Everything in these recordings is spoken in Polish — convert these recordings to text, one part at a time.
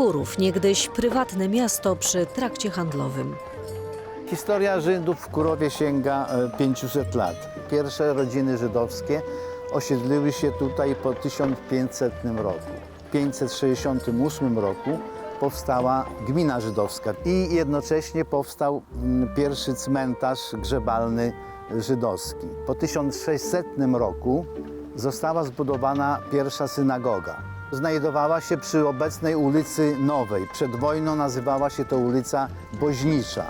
Kurów, niegdyś prywatne miasto przy trakcie handlowym. Historia Żydów w Kurowie sięga e, 500 lat. Pierwsze rodziny żydowskie osiedliły się tutaj po 1500 roku. W 568 roku powstała gmina żydowska i jednocześnie powstał mm, pierwszy cmentarz grzebalny żydowski. Po 1600 roku została zbudowana pierwsza synagoga. Znajdowała się przy obecnej ulicy Nowej. Przed wojną nazywała się to ulica Boźnicza.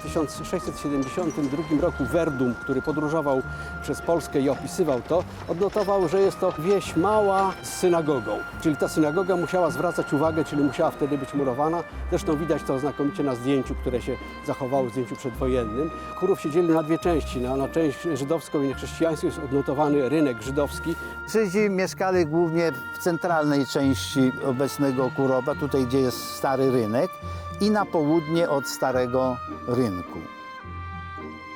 W 1672 roku Verdum, który podróżował przez Polskę i opisywał to, odnotował, że jest to wieś mała z synagogą. Czyli ta synagoga musiała zwracać uwagę, czyli musiała wtedy być murowana. Zresztą widać to znakomicie na zdjęciu, które się zachowało zdjęciu przedwojennym. Kurów się dzieli na dwie części. Na, na część żydowską i chrześcijańską jest odnotowany rynek żydowski. Żydzi mieszkali głównie w centralnej części obecnego Kurowa, tutaj gdzie jest stary rynek, i na południe od starego rynku.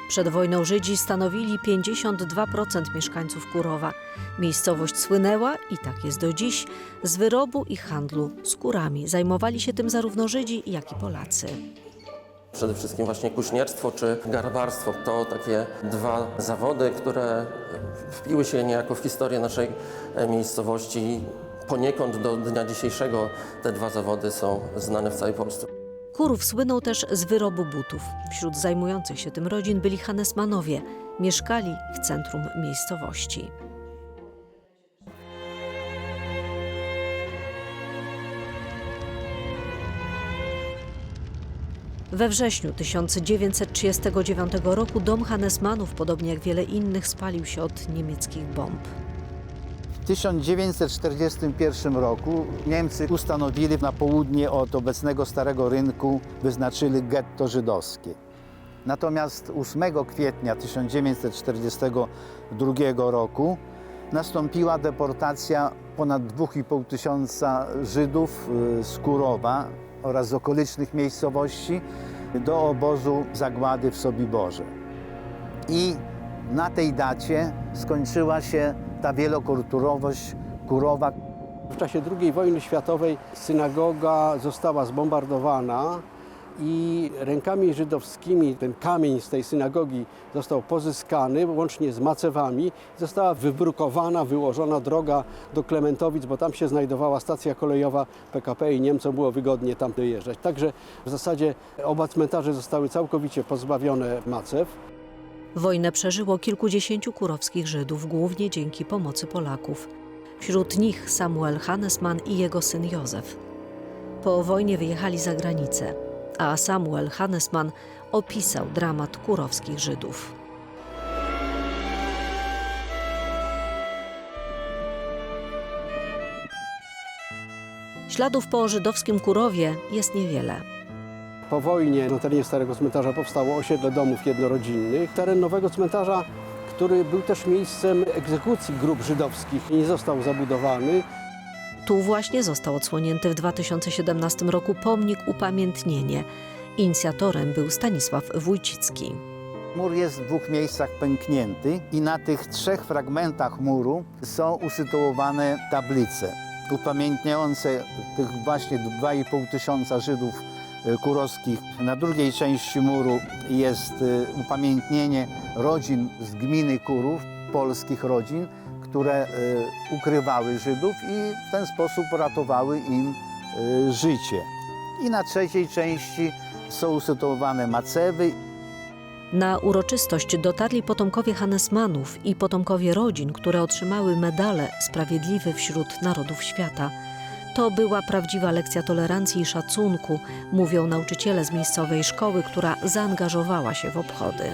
Przed wojną Żydzi stanowili 52% mieszkańców Kurowa. Miejscowość słynęła, i tak jest do dziś, z wyrobu i handlu skórami. Zajmowali się tym zarówno Żydzi, jak i Polacy. Przede wszystkim właśnie kuśnierstwo czy garbarstwo to takie dwa zawody, które wpiły się niejako w historię naszej e, miejscowości. Poniekąd do dnia dzisiejszego te dwa zawody są znane w całej Polsce. Kurów słynął też z wyrobu butów. Wśród zajmujących się tym rodzin byli Hanesmanowie. Mieszkali w centrum miejscowości. We wrześniu 1939 roku dom Hanesmanów, podobnie jak wiele innych, spalił się od niemieckich bomb. W 1941 roku Niemcy ustanowili na południe od obecnego Starego Rynku, wyznaczyli getto żydowskie. Natomiast 8 kwietnia 1942 roku nastąpiła deportacja ponad 2,5 tysiąca Żydów y, z Kurowa oraz z okolicznych miejscowości do obozu zagłady w Sobiborze. I na tej dacie skończyła się ta wielokulturowość Kurowa. W czasie II wojny światowej synagoga została zbombardowana i rękami żydowskimi ten kamień z tej synagogi został pozyskany łącznie z macewami. Została wybrukowana, wyłożona droga do Klementowic, bo tam się znajdowała stacja kolejowa PKP i Niemcom było wygodnie tam dojeżdżać. Także w zasadzie oba cmentarze zostały całkowicie pozbawione macew. Wojnę przeżyło kilkudziesięciu kurowskich Żydów, głównie dzięki pomocy Polaków. Wśród nich Samuel Hanesman i jego syn Józef. Po wojnie wyjechali za granicę, a Samuel Hanesman opisał dramat kurowskich Żydów. Śladów po żydowskim Kurowie jest niewiele. Po wojnie na terenie Starego Cmentarza powstało osiedle domów jednorodzinnych. Teren nowego cmentarza, który był też miejscem egzekucji grup żydowskich, nie został zabudowany. Tu właśnie został odsłonięty w 2017 roku pomnik upamiętnienie. Inicjatorem był Stanisław Wójcicki. Mur jest w dwóch miejscach pęknięty i na tych trzech fragmentach muru są usytuowane tablice upamiętniające tych właśnie 2,5 tysiąca Żydów kurowskich. Na drugiej części muru jest y, upamiętnienie rodzin z gminy Kurów, polskich rodzin, które y, ukrywały Żydów i w ten sposób ratowały im y, życie. I na trzeciej części są usytuowane macewy Na uroczystość dotarli potomkowie Hanesmanów i potomkowie rodzin, które otrzymały medale Sprawiedliwy wśród Narodów Świata. To była prawdziwa lekcja tolerancji i szacunku, mówią nauczyciele z miejscowej szkoły, która zaangażowała się w obchody.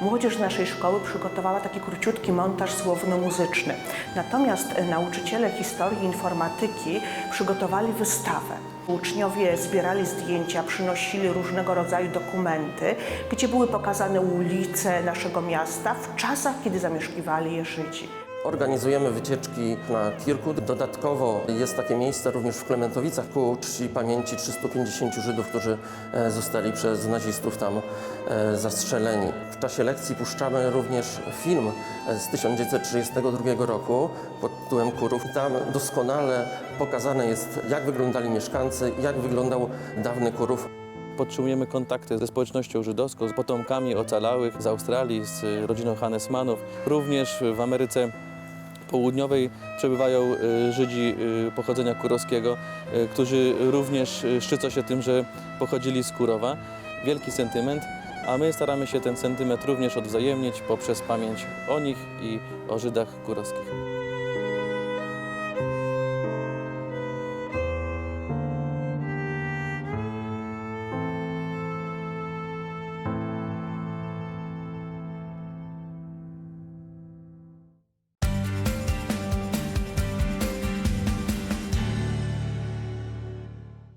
Młodzież naszej szkoły przygotowała taki króciutki montaż słowno-muzyczny. Natomiast e, nauczyciele historii informatyki przygotowali wystawę. Uczniowie zbierali zdjęcia, przynosili różnego rodzaju dokumenty, gdzie były pokazane ulice naszego miasta w czasach, kiedy zamieszkiwali je Żydzi. Organizujemy wycieczki na Kirku. Dodatkowo jest takie miejsce również w Klementowicach ku czci pamięci 350 Żydów, którzy e, zostali przez nazistów tam e, zastrzeleni. W czasie lekcji puszczamy również film e, z 1932 roku pod tytułem Kurów. Tam doskonale pokazane jest, jak wyglądali mieszkańcy, jak wyglądał dawny Kurów. Podtrzymujemy kontakty ze społecznością żydowską, z potomkami ocalałych z Australii, z rodziną Hannesmanów. Również w Ameryce Południowej przebywają y, Żydzi y, pochodzenia kurowskiego, y, którzy również szczycą się tym, że pochodzili z Kurowa. Wielki sentyment, a my staramy się ten sentyment również odwzajemnić poprzez pamięć o nich i o Żydach kurowskich.